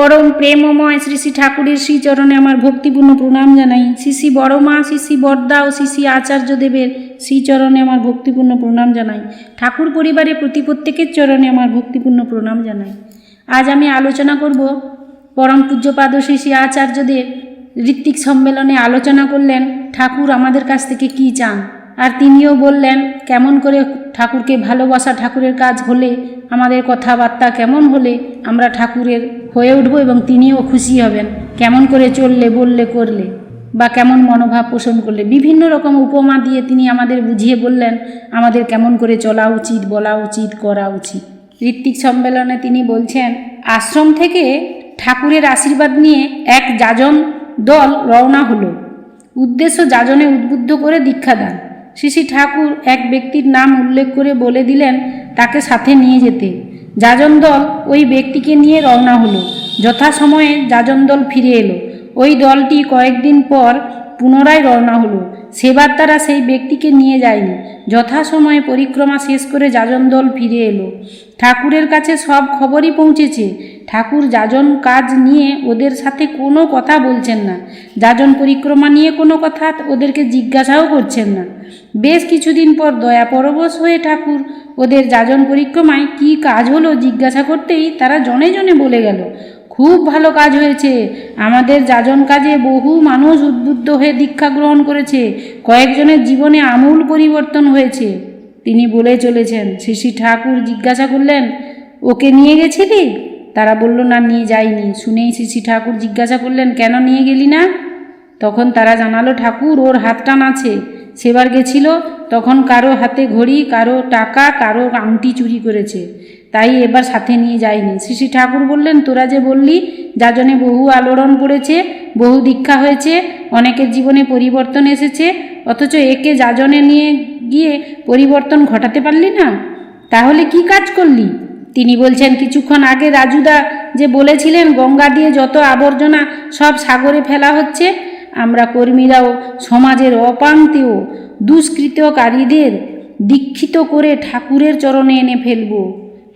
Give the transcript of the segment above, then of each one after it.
পরম প্রেমময় শ্রী শ্রী ঠাকুরের শ্রীচরণে আমার ভক্তিপূর্ণ প্রণাম জানাই। শ্রী শ্রী বড় মা শ্রী শ্রী বর্দা ও শ্রী শ্রী আচার্যদেবের শ্রীচরণে আমার ভক্তিপূর্ণ প্রণাম জানাই। ঠাকুর পরিবারের প্রতি প্রত্যেকের চরণে আমার ভক্তিপূর্ণ প্রণাম জানাই। আজ আমি আলোচনা করব, পরম পূজ্যপাদ শ্রী শ্রী আচার্যদেব ঋত্বিক সম্মেলনে আলোচনা করলেন, ঠাকুর আমাদের কাছ থেকে কী চান? আর তিনিও বললেন, কেমন করে ঠাকুরকে ভালোবাসা ঠাকুরের কাজ হলে আমাদের কথাবার্তা কেমন হলে আমরা ঠাকুরের হয়ে উঠব এবং তিনিও খুশি হবেন। কেমন করে চললে, বললে, করলে, বা কেমন মনোভাব পোষণ করলে। বিভিন্ন রকম উপমা দিয়ে তিনি আমাদের বুঝিয়ে বললেন, আমাদের কেমন করে চলা উচিত, বলা উচিত, করা উচিত। ঋত্বিক সম্মেলনে তিনি বলছেন, আশ্রম থেকে ঠাকুরের আশীর্বাদ নিয়ে এক যাজন দল রওনা হলো। উদ্দেশ্য যাজনে উদ্বুদ্ধ করে দীক্ষা দান। শ্রী শ্রী ঠাকুর এক ব্যক্তির নাম উল্লেখ করে বলে দিলেন তাকে সাথে নিয়ে যেতে। যাজন দল ওই ব্যক্তিকে নিয়ে রওনা হলো। যথাসময়ে যাজন দল ফিরে এলো। ওই দলটি কয়েকদিন পর পুনরায় রওনা হলো। সেবার তারা সেই ব্যক্তিকে নিয়ে যায়নি। যথাসময়ে পরিক্রমা শেষ করে যাজন দল ফিরে এলো। ঠাকুরের কাছে সব খবরই পৌঁছেছে। ঠাকুর যাজন কাজ নিয়ে ওদের সাথে কোনো কথা বলছেন না। যাজন পরিক্রমা নিয়ে কোনো কথা ওদেরকে জিজ্ঞাসাও করছেন না। বেশ কিছুদিন পর দয়া পরবশ হয়ে ঠাকুর ওদের যাজন পরিক্রমায় কী কাজ হলো জিজ্ঞাসা করতেই তারা জনে জনে বলে গেল। খুব ভালো কাজ হয়েছে। আমাদের যাজন কাজে বহু মানুষ উদ্বুদ্ধ হয়ে দীক্ষা গ্রহণ করেছে। কয়েকজনের জীবনে আমূল পরিবর্তন হয়েছে। তিনি বলে চলেছেন শ্রী ঠাকুর জিজ্ঞাসা করলেন, ওকে নিয়ে গেছিলি? তারা বলল, না, নিয়ে যাইনি। শুনেই শ্রী ঠাকুর জিজ্ঞাসা করলেন, কেন নিয়ে গেলি না? তখন তারা জানালো, ঠাকুর, ওর হাত টান আছে। সেবার গেছিল, তখন কারও হাতে ঘড়ি, কারও টাকা, কারও আংটি চুরি করেছে। তাই এবার সাথে নিয়ে শ্রী শ্রী ঠাকুর বললেন, তোরা যে বললি যাজনে বহু আলোড়ন পড়েছে বহু দীক্ষা হয়েছে, অনেকের জীবনে পরিবর্তন এসেছে, অথচ একে যাজনে নিয়ে গিয়ে পরিবর্তন ঘটাতে পারলি না? তাহলে কি কাজ করলি? তিনি বলছেন, কিছুক্ষণ আগে রাজুদা যে বলেছিলেন, গঙ্গা দিয়ে যত আবর্জনা সব সাগরে ফেলা হচ্ছে, আমরা কর্মীরাও, সমাজের অপান্তেও, দুষ্কৃতকারীদের দীক্ষিত করে ঠাকুরের চরণে এনে ফেলব।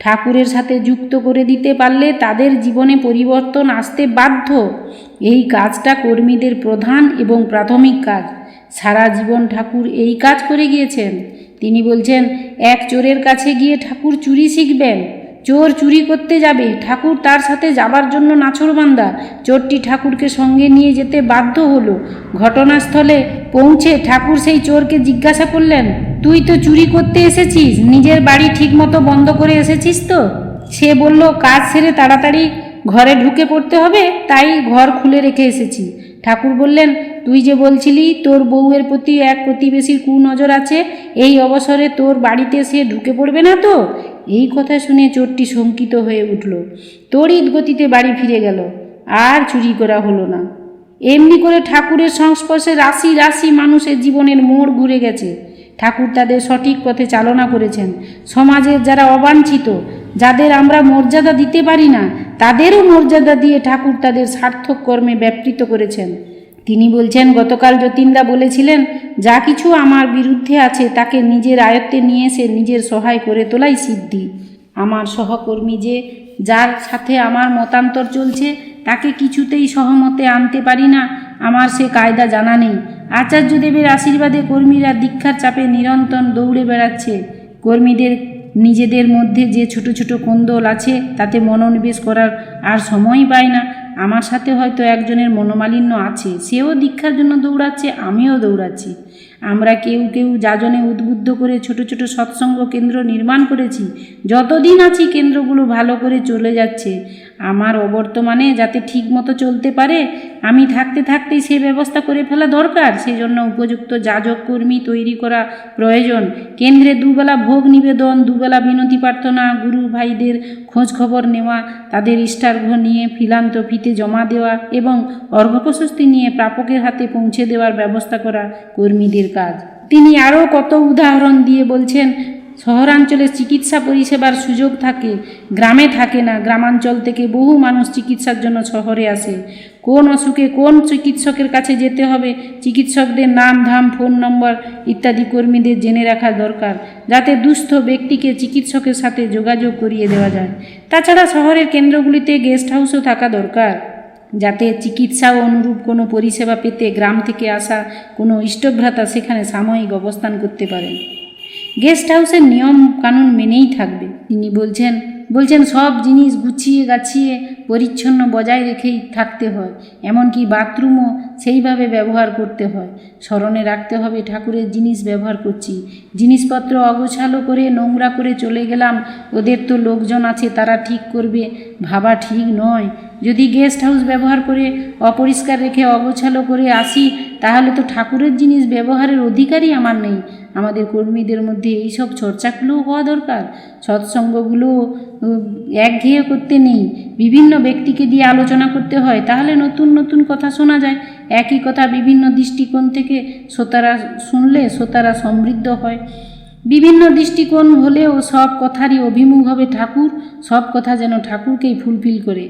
ঠাকুরের সাথে যুক্ত করে দিতে পারলে তাদের জীবনে পরিবর্তন আসতে বাধ্য। এই কাজটা কর্মীদের প্রধান এবং প্রাথমিক কাজ। সারা জীবন ঠাকুর এই কাজ করে গিয়েছেন। তিনি বলছেন, এক চোরের কাছে গিয়ে ঠাকুর চুরি শিখবেন। চোর চুরি করতে যাবে। ঠাকুর তার সাথে যাবার জন্য নাছরবান্দা। চোরটি ঠাকুরকে সঙ্গে নিয়ে যেতে বাধ্য হলো। ঘটনাস্থলে পৌঁছে ঠাকুর সেই চোরকে জিজ্ঞাসা করলেন তুই তো চুরি করতে এসেছিস, নিজের বাড়ি ঠিকমতো বন্ধ করে এসেছিস তো? সে বলল, কাজ সেরে তাড়াতাড়ি ঘরে ঢুকে পড়তে হবে, তাই ঘর খুলে রেখে এসেছি। ঠাকুর বললেন, তুই যে বলছিলি, তোর বউয়ের প্রতি এক প্রতিবেশীর কুনজর আছে, এই অবসরে তোর বাড়িতে সে ঢুকে পড়বে না তো? এই কথা শুনে চোরটি শঙ্কিত হয়ে উঠল। তড়িৎ গতিতে বাড়ি ফিরে গেল। আর চুরি করা হলো না। এমনি করে ঠাকুরের সংস্পর্শে রাশি রাশি মানুষের জীবনের মোড় ঘুরে গেছে। ঠাকুর তাদের সঠিক পথে চালনা করেছেন। সমাজের যারা অবাঞ্ছিত, যাদের আমরা মর্যাদা দিতে পারি না, তাদেরও মর্যাদা দিয়ে ঠাকুর তাদের সার্থক কর্মে ব্যাপৃত করেছেন। তিনি বলছেন, গতকাল যতীনদা বলেছিলেন, যা কিছু আমার বিরুদ্ধে আছে, তাকে নিজের আয়ত্তে নিয়ে এসে নিজের সহায় করে তোলাই সিদ্ধি। আমার সহকর্মী যে, যার সাথে আমার মতান্তর চলছে, তাকে কিছুতেই সহমতে আনতে পারি না। আমার সে কায়দা জানা নেই। আচার্যদেবের আশীর্বাদে কর্মীরা দীক্ষার চাপে নিরন্তর দৌড়ে বেড়াচ্ছে। কর্মীদের নিজেদের মধ্যে যে ছোট ছোট কোন্দল আছে, তাতে মনোনিবেশ করার আর সময় পায় না। আমার সাথে হয়তো একজনের মনোমালিন্য আছে, সেও দীক্ষার জন্য দৌড়াচ্ছে, আমিও দৌড়াচ্ছি। আমরা কেউ কেউ যাজনে উদ্বুদ্ধ করে ছোট ছোট সৎসঙ্গ কেন্দ্র নির্মাণ করেছি। যতদিন আছি কেন্দ্রগুলো ভালো করে চলে যাচ্ছে। আমার অবর্তমানে যাতে ঠিক মতো চলতে পারে, আমি থাকতে থাকতেই সে ব্যবস্থা করে ফেলা দরকার। সেই জন্য উপযুক্ত যাজক কর্মী তৈরি করা প্রয়োজন। কেন্দ্রে দুবেলা ভোগ নিবেদন, দুবেলা বিনতি প্রার্থনা, গুরু ভাইদের খোঁজ খবর নেওয়া, তাদের ইষ্টার্ঘ নিয়ে ফিলান্তফিতে জমা দেওয়া এবং অর্ঘপ্রশস্তি নিয়ে প্রাপকের হাতে পৌঁছে দেওয়ার ব্যবস্থা করা কর্মীদের কাজ। তিনি আরও কত উদাহরণ দিয়ে বলছেন, শহরাঞ্চলে চিকিৎসা পরিষেবার সুযোগ থাকে, গ্রামে থাকে না, গ্রামাঞ্চল থেকে বহু মানুষ চিকিৎসার জন্য শহরে আসে। কোন অসুখে কোন চিকিৎসকের কাছে যেতে হবে, চিকিৎসকদের নাম, ধাম, ফোন নম্বর ইত্যাদি কর্মীদের জেনে রাখা দরকার, যাতে দুস্থ ব্যক্তিকে চিকিৎসকের সাথে যোগাযোগ করিয়ে দেওয়া যায়। তাছাড়া শহরের কেন্দ্রগুলিতে গেস্ট হাউসও থাকা দরকার। যাতে চিকিৎসা অনুরূপ কোনো পরিষেবা পেতে গ্রাম থেকে আসা কোনো ইষ্টভ্রাতা সেখানে সাময়িক অবস্থান করতে পারেন। গেস্ট হাউসের নিয়ম কানুন মেনেই থাকবে, তিনি বলছেন। বলছেন, সব জিনিস গুছিয়ে গাছিয়ে পরিচ্ছন্ন বজায় রেখেই থাকতে হয়, এমনকি বাথরুমও সেইভাবে ব্যবহার করতে হয়। স্মরণে রাখতে হবে, ঠাকুরের জিনিস ব্যবহার করছি। জিনিসপত্র অগোছালো করে নোংরা করে চলে গেলাম, ওদের তো লোকজন আছে, তারা ঠিক করবে, ভাবা ঠিক নয়। যদি গেস্ট হাউস ব্যবহার করে অপরিষ্কার রেখে অগোছালো করে আসি, তাহলে তো ঠাকুরের জিনিস ব্যবহারের অধিকারই আমার নেই। আমাদের কর্মীদের মধ্যে এইসব চর্চাগুলোও হওয়া দরকার। সৎসঙ্গগুলো একঘেয়ে করতে নেই। বিভিন্ন ব্যক্তিকে দিয়ে আলোচনা করতে হয়। তাহলে নতুন নতুন কথা শোনা যায়। একই কথা বিভিন্ন দৃষ্টিকোণ থেকে শ্রোতারা শুনলে শ্রোতারা সমৃদ্ধ হয়। বিভিন্ন দৃষ্টিকোণ হলেও সব কথারই অভিমুখ হবে ঠাকুর। সব কথা যেন ঠাকুরকেই ফুলফিল করে।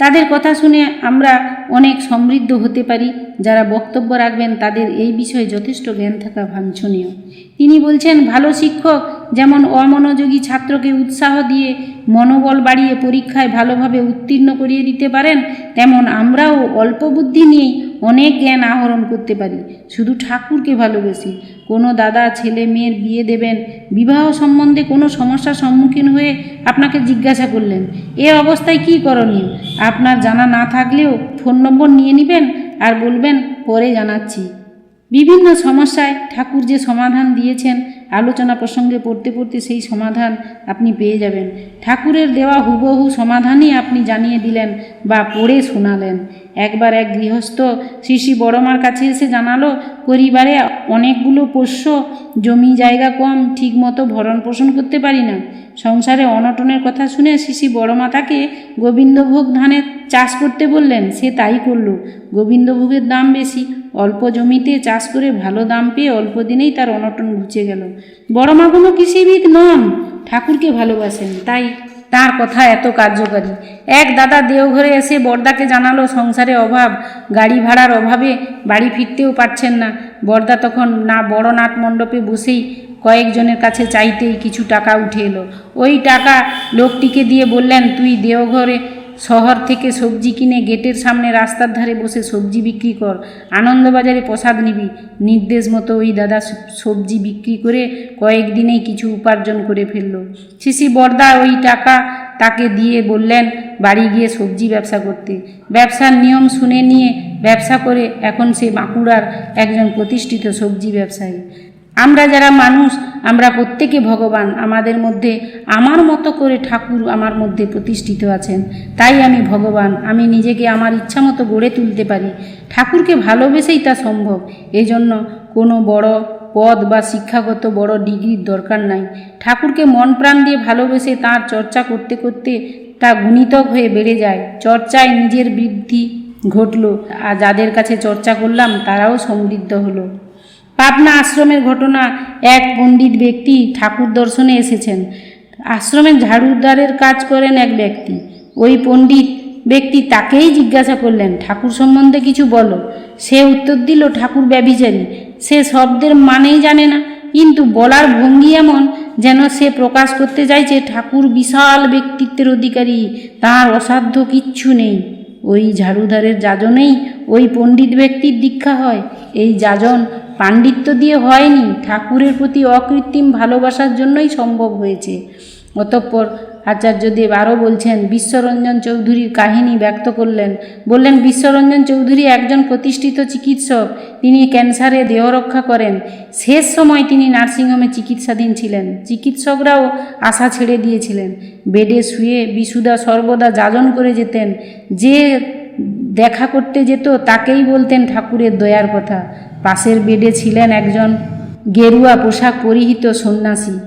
তাদের কথা শুনে আমরা অনেক সমৃদ্ধ হতে পারি। যারা বক্তব্য রাখবেন, তাদের এই বিষয়ে যথেষ্ট জ্ঞান থাকা বাঞ্ছনীয় তিনি বলছেন, ভালো শিক্ষক যেমন অমনোযোগী ছাত্রকে উৎসাহ দিয়ে মনোবল বাড়িয়ে পরীক্ষায় ভালোভাবে উত্তীর্ণ করিয়ে দিতে পারেন, তেমন আমরাও অল্প বুদ্ধি নিয়েই অনেক জ্ঞান আহরণ করতে পারি। শুধু ঠাকুরকে ভালোবেসি। কোনো দাদা, ছেলে, মেয়ের বিয়ে দেবেন, বিবাহ সম্বন্ধে কোনো সমস্যার সম্মুখীন হয়ে আপনাকে জিজ্ঞাসা করলেন। এ অবস্থায় কি করণীয়? আপনার জানা না থাকলেও ফোন নম্বর নিয়ে নেবেন আর বলবেন, পরে জানাচ্ছি। বিভিন্ন সমস্যায় ঠাকুর যে সমাধান দিয়েছেন, আলোচনা প্রসঙ্গে পড়তে পড়তে সেই সমাধান আপনি পেয়ে যাবেন। ঠাকুরের দেওয়া হুবহু সমাধানই আপনি জানিয়ে দিলেন বা পড়ে শোনালেন। একবার এক গৃহস্থ শ্রী বড়মার কাছে এসে জানালো, পরিবারে অনেকগুলো পোষ্য, জমি জায়গা কম, ঠিকমতো ভরণ পোষণ করতে পারি না সংসারে অনটনের কথা শুনে শিশি বড়মা তাকে গোবিন্দভোগ ধানের চাষ করতে বললেন। সে তাই করল। গোবিন্দভোগের দাম বেশি। অল্প জমিতে চাষ করে ভালো দাম পেয়ে অল্প দিনেই তার অনটন ঘুচে গেল। বড়মা কোনো কৃষিবিদ নন। ঠাকুরকে ভালোবাসেন। তাই তার কথা এত কার্যকারী। এক দাদা দেওঘরে এসে বর্দাকে জানালো, সংসারে অভাব, গাড়ি ভাড়ার অভাবে বাড়ি ফিরতেও পারছেন না। বর্দা তখন না বড় নাট মণ্ডপে বসেই কয়েকজনের কাছে চাইতেই কিছু টাকা উঠে এলো। ওই টাকা লোকটিকে দিয়ে বললেন, তুই দেওঘরে শহর থেকে সবজি কিনে গেটের সামনে রাস্তার ধারে বসে সবজি বিক্রি কর। আনন্দবাজারে প্রসাদ নিবি। নির্দেশ মতো ওই দাদা সবজি বিক্রি করে কয়েকদিনেই কিছু উপার্জন করে ফেলল। শিশি বর্দা ওই টাকা তাকে দিয়ে বললেন, বাড়ি গিয়ে সবজি ব্যবসা করতে। ব্যবসার নিয়ম শুনে নিয়ে ব্যবসা করে এখন সে বাঁকুড়ার একজন প্রতিষ্ঠিত সবজি ব্যবসায়ী। আমরা যারা মানুষ আমরা প্রত্যেকে ভগবান, আমাদের মধ্যে, আমার মতো করে ঠাকুর আমার মধ্যে প্রতিষ্ঠিত আছেন। তাই আমি ভগবান, আমি নিজেকে আমার ইচ্ছা মতো গড়ে তুলতে পারি। ঠাকুরকে ভালোবেসেই তা সম্ভব। এই জন্য কোনো বড় পদ বা শিক্ষাগত বড় ডিগ্রির দরকার নাই। ঠাকুরকে মন প্রাণ দিয়ে ভালোবেসে তার চর্চা করতে করতে তা গুণিতক হয়ে বেড়ে যায়। চর্চায় নিজের বৃদ্ধি ঘটলো। আর যাদের কাছে চর্চা করলাম, তারাও সমৃদ্ধ হলো। পাবনা আশ্রমের ঘটনা, এক পণ্ডিত ব্যক্তি ঠাকুর দর্শনে এসেছেন। আশ্রমে ঝাড়ুদারের কাজ করেন এক ব্যক্তি। ওই পণ্ডিত ব্যক্তি তাকেই জিজ্ঞাসা করলেন, ঠাকুর সম্বন্ধে কিছু বলো। সে উত্তর দিল, ঠাকুর ব্যভিচারী, সে শব্দের মানেই জানে না, কিন্তু বলার ভঙ্গি এমন যেন সে প্রকাশ করতে চাইছে, ঠাকুর বিশাল ব্যক্তিত্বের অধিকারী, তার অসাধ্য কিচ্ছু নেই। ওই ঝাড়ুধারের যাজনেই ওই পণ্ডিত ব্যক্তির দীক্ষা হয়। এই যাজন পাণ্ডিত্য দিয়ে হয়নি, ঠাকুরের প্রতি অকৃত্রিম ভালোবাসার জন্যই সম্ভব হয়েছে। অতঃপর আচার্যদেব আরও বলছেন, বিশ্বরঞ্জন চৌধুরীর কাহিনী ব্যক্ত করলেন। বললেন, বিশ্বরঞ্জন চৌধুরী একজন প্রতিষ্ঠিত চিকিৎসক, তিনি ক্যান্সারে দেহ রক্ষা করেন। শেষ সময় তিনি নার্সিংহোমে চিকিৎসাধীন ছিলেন। চিকিৎসকরাও আশা ছেড়ে দিয়েছিলেন। বেডে শুয়ে বিশুদা সর্বদা যাজন করে যেতেন। যে দেখা করতে যেত, তাকেই বলতেন ঠাকুরের দয়ার কথা। পাশের বেডে ছিলেন একজন গেরুয়া পোশাক পরিহিত সন্ন্যাসী।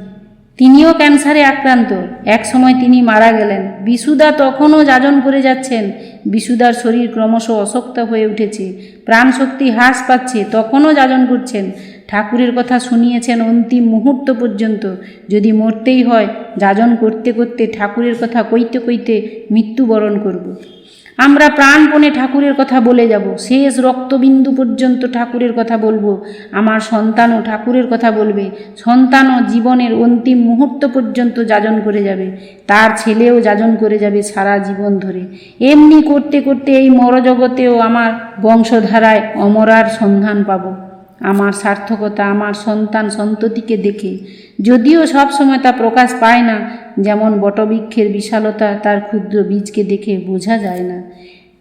তিনিও ক্যান্সারে আক্রান্ত। এক সময় তিনি মারা গেলেন। বিশুদা তখনও যাজন করে যাচ্ছেন। বিশুদার শরীর ক্রমশ অশক্ত হয়ে উঠেছে। প্রাণশক্তি হ্রাস পাচ্ছে। তখনও যাজন করছেন। ঠাকুরের কথা শুনিয়েছেন অন্তিম মুহূর্ত পর্যন্ত। যদি মরতেই হয়, যাজন করতে করতে ঠাকুরের কথা কইতে কইতে মৃত্যুবরণ করব। আমরা প্রাণপণে ঠাকুরের কথা বলে যাব। শেষ রক্তবিন্দু পর্যন্ত ঠাকুরের কথা বলব। আমার সন্তানও ঠাকুরের কথা বলবে। সন্তানও জীবনের অন্তিম মুহূর্ত পর্যন্ত যাজন করে যাবে। তার ছেলেও যাজন করে যাবে সারা জীবন ধরে। এমনি করতে করতে এই মরজগতেও আমার বংশধারায় অমরার সন্ধান পাবো। আমার সার্থকতা, আমার সন্তান সন্ততিকে দেখে। যদিও সব সময় তা প্রকাশ পায় না, যেমন বটবৃক্ষের বিশালতা তার ক্ষুদ্র বীজকে দেখে বোঝা যায় না।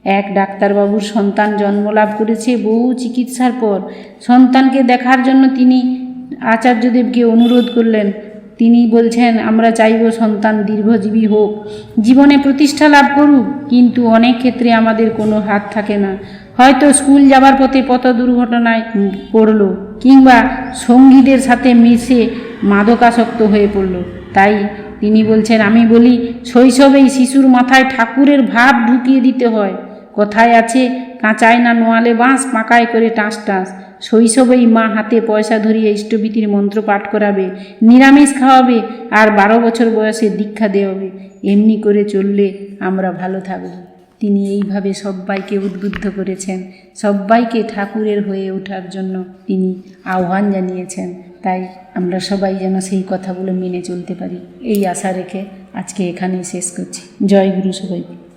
এক ডাক্তারবাবুর সন্তান জন্মলাভ করেছে বহু চিকিৎসার পর। সন্তানকে দেখার জন্য তিনি আচার্যদেবকে অনুরোধ করলেন। তিনি বলছেন, আমরা চাইব সন্তান দীর্ঘজীবী হোক। জীবনে প্রতিষ্ঠা লাভ করুক, কিন্তু অনেক ক্ষেত্রে আমাদের কোনো হাত থাকে না। হয়তো স্কুল যাবার পথে পথ দুর্ঘটনায় পড়ল কিংবা সঙ্গীদের সাথে মিশে মাদকাসক্ত হয়ে পড়ল। তাই তিনি বলছেন, আমি বলি, শৈশবেই শিশুর মাথায় ঠাকুরের ভাব ঢুকিয়ে দিতে হয়। কথায় আছে, কাঁচায় না নোয়ালে বাঁশ, পাকায় করে টাঁস টাঁস। শৈশবেই মা হাতে পয়সা ধরিয়ে ইষ্টভীতির মন্ত্র পাঠ করাবে, নিরামিষ খাওয়াবে আর বারো বছর বয়সে দীক্ষা দেওয়াবে। এমনি করে চললে আমরা ভালো থাকব। তিনি এইভাবে সব্বাইকে উদ্বুদ্ধ করেছেন। সব্বাইকে ঠাকুরের হয়ে ওঠার জন্য তিনি আহ্বান জানিয়েছেন। তাই আমরা সবাই যেন সেই কথাগুলো মেনে চলতে পারি। এই আশা রেখে আজকে এখানেই শেষ করছি। জয় গুরু সবাইকে।